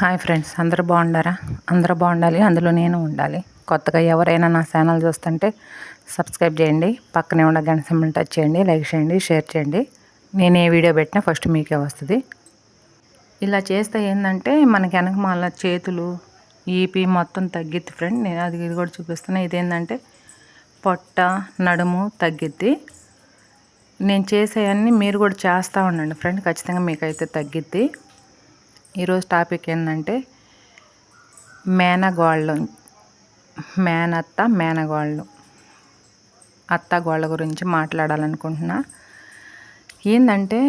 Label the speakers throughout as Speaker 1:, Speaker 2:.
Speaker 1: Hi friends అందరూ బాగుండారా? అందరూ బాగుండాలి అందులో నేను ఉండాలి. కొత్తగా ఎవరైనా నా ఛానల్ చూస్తుంటే సబ్స్క్రైబ్ చేయండి పక్కనే ఉన్న గంట సింబల్ టచ్ చేయండి లైక్ చేయండి షేర్ చేయండి. నేను ఏ వీడియో పెట్టినా ఫస్ట్ మీకే వస్తుంది. ఇలా చేస్తే ఏంటంటే మనకి వెనక మళ్ళీ చేతులు ఈపీ మొత్తం తగ్గిద్ది ఫ్రెండ్. నేను అది ఇది కూడా చూపిస్తున్నా. ఇదేంటంటే పొట్ట నడుము తగ్గిద్ది. నేను చేసేవన్నీ మీరు కూడా చేస్తూ ఉండండి ఫ్రెండ్. ఖచ్చితంగా మీకైతే తగ్గిద్ది. ఈరోజు టాపిక్ ఏంటంటే మేనగోళ్ళు. మేనత్త మేనగోళ్ళు. అత్తగోళ్ళ గురించి మాట్లాడాలనుకుంటున్నా. ఏంటంటే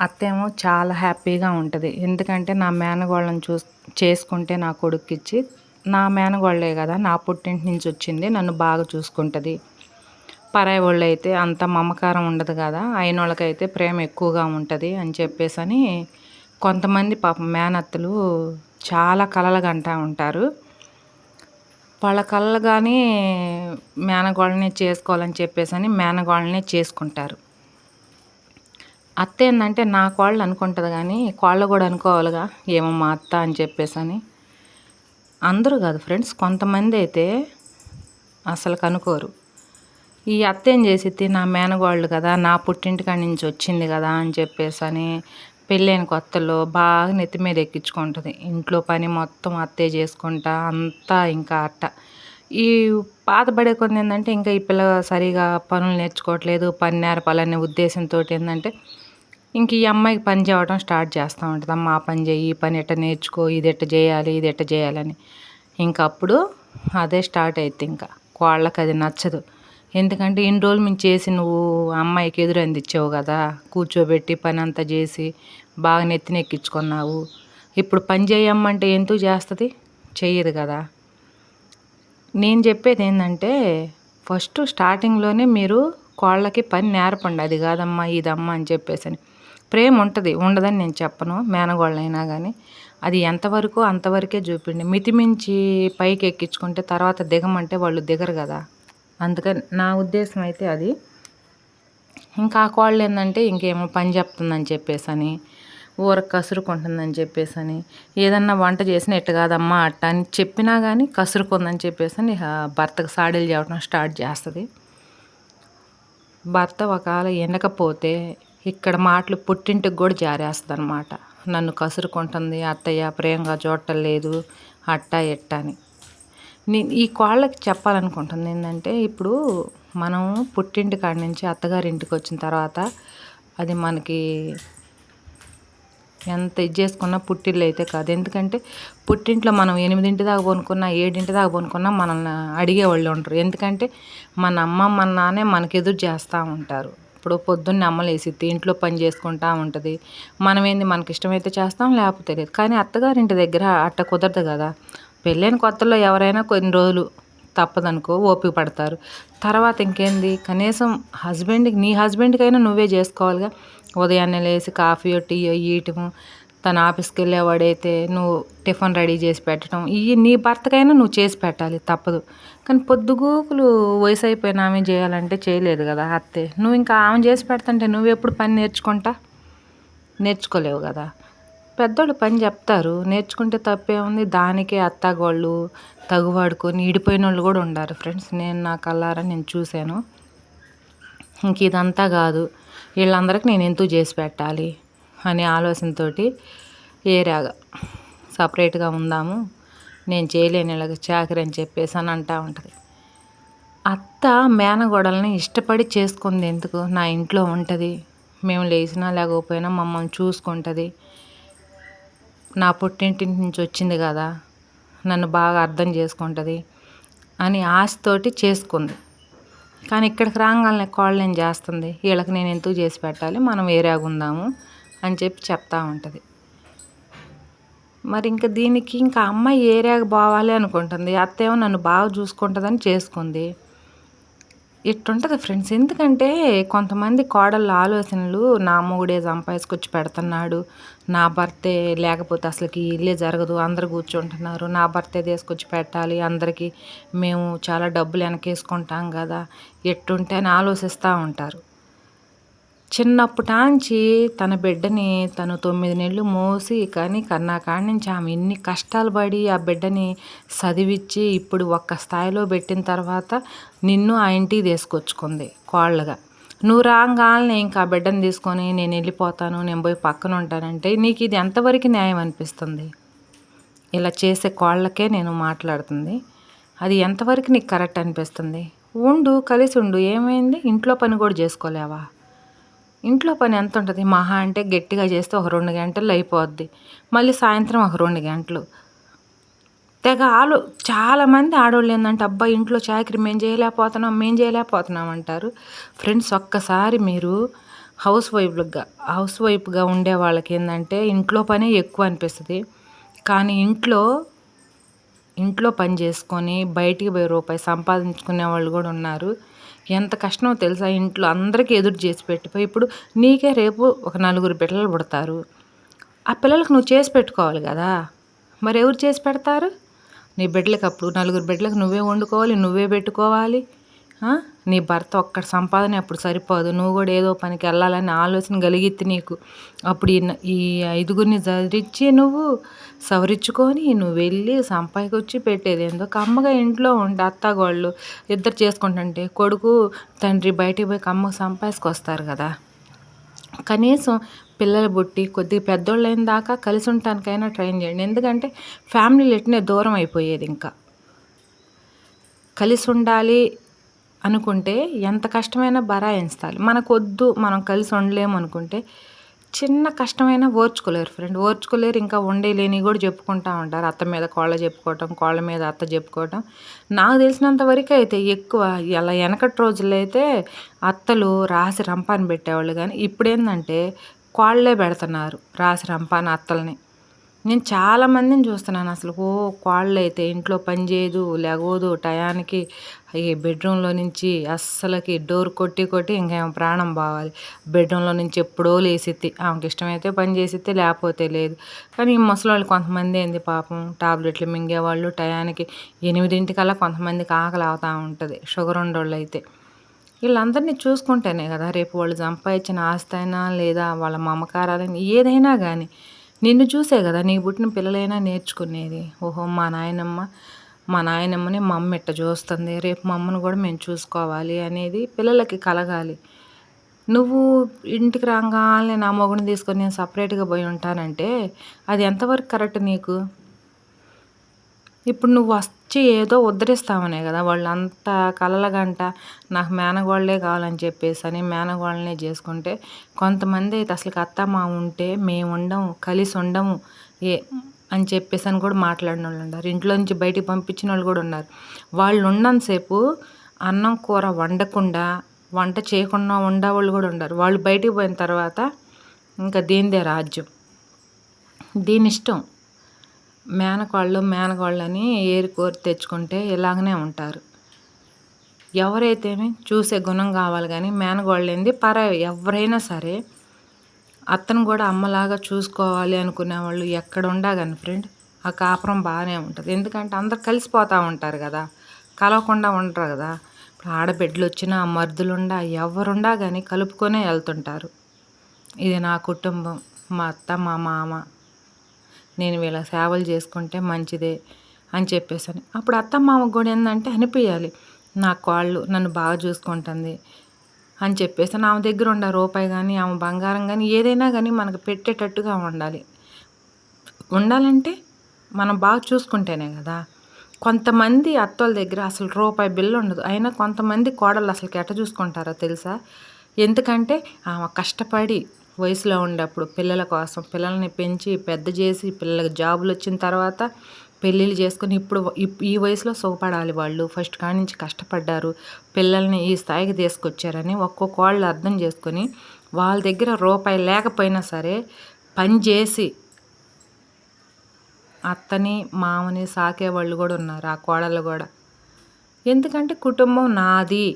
Speaker 1: అత్త ఏమో చాలా హ్యాపీగా ఉంటుంది. ఎందుకంటే నా మేనగోళ్ళని చూ చేసుకుంటే నా కొడుక్కిచ్చి నా మేనగోళ్ళే కదా నా పుట్టింటి నుంచి వచ్చింది నన్ను బాగా చూసుకుంటుంది. పరాయి వాళ్ళు అయితే అంత మమకారం ఉండదు కదా అయిన వాళ్ళకైతే ప్రేమ ఎక్కువగా ఉంటుంది అని చెప్పేసి అని కొంతమంది పాపం మేనత్తలు చాలా కలలు అంటూ ఉంటారు. వాళ్ళ కళలు కానీ మేనగోళ్ళనే చేసుకోవాలని చెప్పేసి అని మేనగోళ్ళనే చేసుకుంటారు. అత్త ఏంటంటే నా కోళ్ళు అనుకుంటుంది కానీ కోళ్ళు కూడా అనుకోవాలిగా ఏమో మా అత్త అని చెప్పేసి అని అందరూ కాదు ఫ్రెండ్స్ కొంతమంది అయితే అసలు కనుకోరు. ఈ అత్త ఏం చేసిద్ది? నా మేనగోళ్ళు కదా నా పుట్టింటికాడి నుంచి వచ్చింది కదా అని చెప్పేసి అని పెళ్ళైన కొత్తలో బాగా నెత్తి మీద ఎక్కించుకుంటుంది. ఇంట్లో పని మొత్తం అత్తే చేసుకుంటా అంతా ఇంకా అట్ట. ఈ పాతబడే కొన్ని ఏంటంటే ఇంకా ఈ పిల్ల సరిగా పనులు నేర్చుకోవట్లేదు పని నేర్పాలనే ఉద్దేశంతో ఏంటంటే ఇంక ఈ అమ్మాయికి పని చేయడం స్టార్ట్ చేస్తూ ఉంటుంది. అమ్మ ఆ పని చేయి ఈ పని ఎట్ట నేర్చుకో ఇది ఎట్ట చేయాలి ఇది ఎట్ట చేయాలని. ఇంక అప్పుడు అదే స్టార్ట్ అవుతుంది ఇంకా. కోళ్ళకి అది నచ్చదు. ఎందుకంటే ఇన్ని రోజులు మేము చేసి నువ్వు అమ్మాయికి ఎదురు అందించావు కదా కూర్చోబెట్టి పని అంతా చేసి బాగా నెత్తినెక్కించుకున్నావు ఇప్పుడు పని చేయమ్మంటే ఎందుకు చేస్తుంది? చెయ్యదు కదా. నేను చెప్పేది ఏంటంటే ఫస్ట్ స్టార్టింగ్లోనే మీరు కోళ్ళకి పని నేర్పండి. అది కాదమ్మా ఇదమ్మా అని చెప్పేసి అని ప్రేమ ఉంటుంది ఉండదని నేను చెప్పను మేనగోళ్ళైనా కానీ అది ఎంతవరకు అంతవరకే చూపిండి. మితిమించి పైకి ఎక్కించుకుంటే తర్వాత దిగమంటే వాళ్ళు దిగరు కదా. అందుకని నా ఉద్దేశం అయితే అది. ఇంకా ఆ కోళ్ళు ఏంటంటే ఇంకేమో పని చెప్తుందని చెప్పేసి అని ఊర కసురుకుంటుందని చెప్పేసి అని ఏదన్నా వంట చేసిన ఎట్ట కాదమ్మా అట్ట అని చెప్పినా కానీ కసురుకుందని చెప్పేసి అని భర్తకు సాడీలు చెప్పడం స్టార్ట్ చేస్తుంది. భర్త ఒకవేళ ఎండకపోతే ఇక్కడ మాటలు పుట్టింటికి కూడా జారేస్తుంది అనమాట నన్ను కసురుకుంటుంది అత్తయ్య ప్రేమగా చూడటం లేదు అట్ట ఎట్ట అని. ఈ కోళ్ళకి చెప్పాలనుకుంటుంది ఏంటంటే ఇప్పుడు మనం పుట్టింటి కాడి నుంచి అత్తగారింటికి వచ్చిన తర్వాత అది మనకి ఎంత ఇది చేసుకున్నా పుట్టిల్లు అయితే కాదు. ఎందుకంటే పుట్టింట్లో మనం ఎనిమిదింటి దాకా కొనుక్కున్నా ఏడింటి దాకా కొనుక్కున్నా మనల్ని అడిగేవాళ్ళు ఉంటారు ఎందుకంటే మన అమ్మ మన నాన్నే మనకి ఎదురు చేస్తూ ఉంటారు. ఇప్పుడు పొద్దున్నే అమ్మలేసిద్ది ఇంట్లో పని చేసుకుంటూ ఉంటుంది. మనం ఏంది మనకి ఇష్టమైతే చేస్తాం లేకపోతే లేదు. కానీ అత్తగారింటి దగ్గర అట్ట కుదరదు కదా. పెళ్ళైన కొత్తలో ఎవరైనా కొన్ని రోజులు తప్పదనుకో ఓపిక పడతారు. తర్వాత ఇంకేంది? కనీసం హస్బెండ్కి నీ హస్బెండ్కైనా నువ్వే చేసుకోవాలిగా. ఉదయాన్నే లేచి కాఫీ టీ ఇయటము తన ఆఫీస్కి వెళ్ళేవాడైతే నువ్వు టిఫిన్ రెడీ చేసి పెట్టడం ఇవి నీ భర్తకైనా నువ్వు చేసి పెట్టాలి తప్పదు. కానీ పొద్దుగూకులు వయసు అయిపోయిన ఆమె చేయాలంటే చేయలేదు కదా అత్తే. నువ్వు ఇంకా ఆమె చేసి పెడతంటే నువ్వు ఎప్పుడు పని నేర్చుకుంటా? నేర్చుకోలేవు కదా. పెద్దోళ్ళు పని చెప్తారు. నేర్చుకుంటే తప్పే ఉంది. దానికే అత్తగోళ్ళు తగువాడుకొని ఇడిపోయిన వాళ్ళు కూడా ఉండారు ఫ్రెండ్స్. నేను నా కల్లారా నేను చూశాను. ఇంక ఇదంతా కాదు. వీళ్ళందరికీ నేను ఎందుకు చేసి పెట్టాలి అనే ఆలోచనతో ఏరాగా సపరేట్గా ఉందాము. నేను చేయలేని ఇలాగ చాకరి అని చెప్పేసి అని అంటూ ఉంటుంది. అత్త మేనగోడల్ని ఇష్టపడి చేసుకుంది ఎందుకు? నా ఇంట్లో ఉంటుంది. మేము లేచినా లేకపోయినా మమ్మల్ని చూసుకుంటుంది. నా పుట్టింటి నుంచి వచ్చింది కదా నన్ను బాగా అర్థం చేసుకుంటుంది అని ఆశతోటి చేసుకుంది. కానీ ఇక్కడికి రాగానే కోళ్ళు ఏం చేస్తుంది? వీళ్ళకి నేను ఎందుకు చేసి పెట్టాలి? మనం వేరేగా ఉందాము అని చెప్పి చెప్తా ఉంటుంది. మరి ఇంకా దీనికి ఇంకా అమ్మాయి ఏరియాకి పోవాలి అనుకుంటుంది. అత్తేమో నన్ను బాగా చూసుకుంటుందని చేసుకుంది. ఇట్టుంటుంది ఫ్రెండ్స్. ఎందుకంటే కొంతమంది కోడళ్ళ ఆలోచనలు నా మూడే సంపాదించుకొచ్చి పెడుతున్నాడు. నా భర్తే లేకపోతే అసలుకి ఇల్లే జరగదు. అందరు కూర్చుంటున్నారు. నా భర్తే తీసుకొచ్చి పెట్టాలి. అందరికీ మేము చాలా డబ్బులు వెనకేసుకుంటాం కదా. ఎట్టుంటే అని ఆలోచిస్తూ ఉంటారు. చిన్నప్పటాంచి తన బిడ్డని తను తొమ్మిది నెలలు మోసి కానీ కన్నా కాడి నుంచి ఆమె ఎన్ని కష్టాలు పడి ఆ బిడ్డని చదివిచ్చి ఇప్పుడు ఒక్క స్థాయిలో పెట్టిన తర్వాత నిన్ను ఆ ఇంటికి తీసుకొచ్చుకుంది కోళ్ళగా. నువ్వు రాగానే ఇంకా ఆ బిడ్డను తీసుకొని నేను వెళ్ళిపోతాను నేను పోయి పక్కన ఉంటానంటే నీకు ఇది ఎంతవరకు న్యాయం అనిపిస్తుంది? ఇలా చేసే కోళ్ళకే నేను మాట్లాడుతుంది. అది ఎంతవరకు నీకు కరెక్ట్ అనిపిస్తుంది? ఉండు కలిసి ఉండు ఏమైంది? ఇంట్లో పని కూడా చేసుకోలేవా? ఇంట్లో పని ఎంత ఉంటుంది? మహా అంటే గట్టిగా చేస్తే ఒక రెండు గంటలు అయిపోద్ది. మళ్ళీ సాయంత్రం ఒక రెండు గంటలు. తెగ ఆలో చాలామంది ఆడవాళ్ళు ఏంటంటే అబ్బాయి ఇంట్లో చాకరీ మేము చేయలేకపోతున్నాం మేము చేయలేకపోతున్నాం అంటారు. ఫ్రెండ్స్ ఒక్కసారి మీరు హౌస్ వైఫ్గా హౌస్ వైఫ్గా ఉండే వాళ్ళకి ఏంటంటే ఇంట్లో పనే ఎక్కువ అనిపిస్తుంది. కానీ ఇంట్లో ఇంట్లో పని చేసుకొని బయటికి పోయి రూపాయి సంపాదించుకునే వాళ్ళు కూడా ఉన్నారు. ఎంత కష్టమో తెలుసా? ఇంట్లో అందరికీ ఎదురు చేసి పెట్టిపోయి ఇప్పుడు నీకే రేపు ఒక నలుగురు బిడ్డలు పుడతారు. ఆ పిల్లలకు నువ్వు చేసి పెట్టుకోవాలి కదా? మరి ఎవరు చేసి పెడతారు? నీ బిడ్డలకు అప్పుడు నలుగురు బిడ్డలకు నువ్వే వండుకోవాలి నువ్వే పెట్టుకోవాలి. నీ భర్త ఒక్కడ సంపాదన అప్పుడు సరిపోదు. నువ్వు కూడా ఏదో పనికి వెళ్ళాలని ఆలోచన కలిగిద్ది నీకు. అప్పుడు ఈ ఐదుగురిని చదివించి నువ్వు సవరించుకొని నువ్వు వెళ్ళి సంపాదికొచ్చి పెట్టేది. ఎందుకు అమ్మగా ఇంట్లో ఉండి అత్తగోళ్ళు ఇద్దరు చేసుకుంటుంటే కొడుకు తండ్రి బయటికి పోయి అమ్మకు సంపాదించుకొస్తారు కదా. కనీసం పిల్లలు పుట్టి కొద్దిగా పెద్దోళ్ళు అయిన దాకా కలిసి ఉండటానికైనా ట్రైన్ చేయండి. ఎందుకంటే ఫ్యామిలీ ఎట్నే దూరం అయిపోయేది ఇంకా. కలిసి ఉండాలి అనుకుంటే ఎంత కష్టమైనా బరాయించాలి మనకు వద్దు మనం కలిసి ఉండలేము అనుకుంటే చిన్న కష్టమైనా ఓర్చుకోలేరు ఫ్రెండ్ ఓర్చుకోలేరు ఇంకా ఉండేలేని కూడా చెప్పుకుంటూ ఉంటారు. అత్త మీద కోళ్ళ చెప్పుకోవటం కోళ్ళ మీద అత్త చెప్పుకోవటం. నాకు తెలిసినంత వరకు అయితే ఎక్కువ ఇలా వెనకటి రోజుల్లో అయితే అత్తలు రాసి రంపాన్ని పెట్టేవాళ్ళు కానీ ఇప్పుడేందంటే కోళ్ళే పెడుతున్నారు రాసి రంపాన్ని అత్తల్ని. నేను చాలామందిని చూస్తున్నాను అసలు. ఓ కోళ్ళు అయితే ఇంట్లో పని చేయదు లేగోదు టయానికి ఈ బెడ్రూమ్లో నుంచి అస్సలకి డోర్ కొట్టి కొట్టి ఇంకా ప్రాణం బావాలి బెడ్రూమ్లో నుంచి ఎప్పుడో లేసిద్ది. ఆమెకి ఇష్టమైతే పని చేసిద్ది లేకపోతే లేదు. కానీ ఈ ముసలి కొంతమంది ఏంది పాపం టాబ్లెట్లు మింగేవాళ్ళు టయానికి ఎనిమిదింటికల్లా కొంతమందికి ఆకలి అవుతూ ఉంటుంది షుగర్ ఉండోళ్ళు అయితే వీళ్ళందరినీ చూసుకుంటేనే కదా రేపు వాళ్ళు సంపాదించిన ఆస్తి అయినా లేదా వాళ్ళ మమకారాలని ఏదైనా కానీ నిన్ను చూసే కదా నీ పుట్టిన పిల్లలైనా నేర్చుకునేది. ఓహో మా నాయనమ్మ మా నాయనమ్మని మా అమ్మ ఇట్ట చూస్తుంది? రేపు మా అమ్మను కూడా మేము చూసుకోవాలి అనేది పిల్లలకి కలగాలి. నువ్వు ఇంటికి రాగానే నా మొగుని తీసుకొని నేను సపరేట్గా పోయి ఉంటానంటే అది ఎంతవరకు కరెక్ట్ నీకు? ఇప్పుడు నువ్వు వచ్చి ఏదో ఉద్ధరిస్తావనే కదా వాళ్ళు అంత కలలగంట నాకు మేనగోళ్ళే కావాలని చెప్పేసి అని మేనగోళ్ళనే చేసుకుంటే కొంతమంది అయితే అసలు అత్త మా ఉంటే మేము ఉండము కలిసి ఉండము ఏ అని చెప్పేసి అని కూడా మాట్లాడిన వాళ్ళు ఉన్నారు. ఇంట్లో నుంచి బయటికి పంపించిన వాళ్ళు కూడా ఉన్నారు. వాళ్ళు ఉన్నంతసేపు అన్నం కూర వండకుండా వంట చేయకుండా ఉండేవాళ్ళు కూడా ఉన్నారు. వాళ్ళు బయటికి పోయిన తర్వాత ఇంకా దీనిదే రాజ్యం? దీని ఇష్టం. మేనకోళ్ళు మేనకోళ్ళని ఏరి కోరి తెచ్చుకుంటే ఇలాగనే ఉంటారు. ఎవరైతేమి చూసే గుణం కావాలి కానీ మేనగోళ్ళేంది పర ఎవరైనా సరే అత్తను కూడా అమ్మలాగా చూసుకోవాలి అనుకునే వాళ్ళు ఎక్కడ ఉండగాని ఫ్రెండ్ ఆ కాపురం బాగానే ఉంటుంది. ఎందుకంటే అందరు కలిసిపోతూ ఉంటారు కదా కలవకుండా ఉండరు కదా. ఇప్పుడు ఆడబిడ్డలు వచ్చినా మర్దులుండా ఎవరుండా కానీ కలుపుకొనే వెళ్తుంటారు. ఇది నా కుటుంబం మా అత్త మా మామ. నేను వీళ్ళ సేవలు చేసుకుంటే మంచిదే అని చెప్పేసాను. అప్పుడు అత్త కూడా ఏంటంటే అనిపించాలి నా కాళ్ళు నన్ను బాగా చూసుకుంటుంది అని చెప్పేసి ఆమె దగ్గర ఉండే రూపాయి కానీ ఆమె బంగారం కానీ ఏదైనా కానీ మనకు పెట్టేటట్టుగా ఉండాలి. ఉండాలంటే మనం బాగా చూసుకుంటేనే కదా. కొంతమంది అత్తల దగ్గర అసలు రూపాయి బిల్లు ఉండదు. అయినా కొంతమంది కోడలు అసలు ఎట్ట చూసుకుంటారో తెలుసా? ఎందుకంటే ఆమె కష్టపడి వయసులో ఉండేప్పుడు పిల్లల కోసం పిల్లల్ని పెంచి పెద్ద చేసి పిల్లలకు జాబులు వచ్చిన తర్వాత పెళ్ళిళ్ళు చేసుకుని ఇప్పుడు ఈ వయసులో సుఖపడాలి వాళ్ళు. ఫస్ట్ కాడి నుంచి కష్టపడ్డారు. పిల్లల్ని ఈ స్థాయికి తీసుకొచ్చారని ఒక్కొక్క వాళ్ళు అర్థం చేసుకొని వాళ్ళ దగ్గర రూపాయి లేకపోయినా సరే పని చేసి అత్తని మామని సాకే వాళ్ళు కూడా ఉన్నారు ఆ కోడలు కూడా. ఎందుకంటే కుటుంబం నాది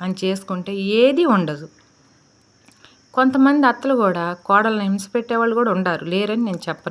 Speaker 1: అని చేసుకుంటే ఏది ఉండదు. కొంతమంది అత్తలు కూడా కోడలను హింస పెట్టేవాళ్ళు కూడా ఉండారు లేరని నేను చెప్పను.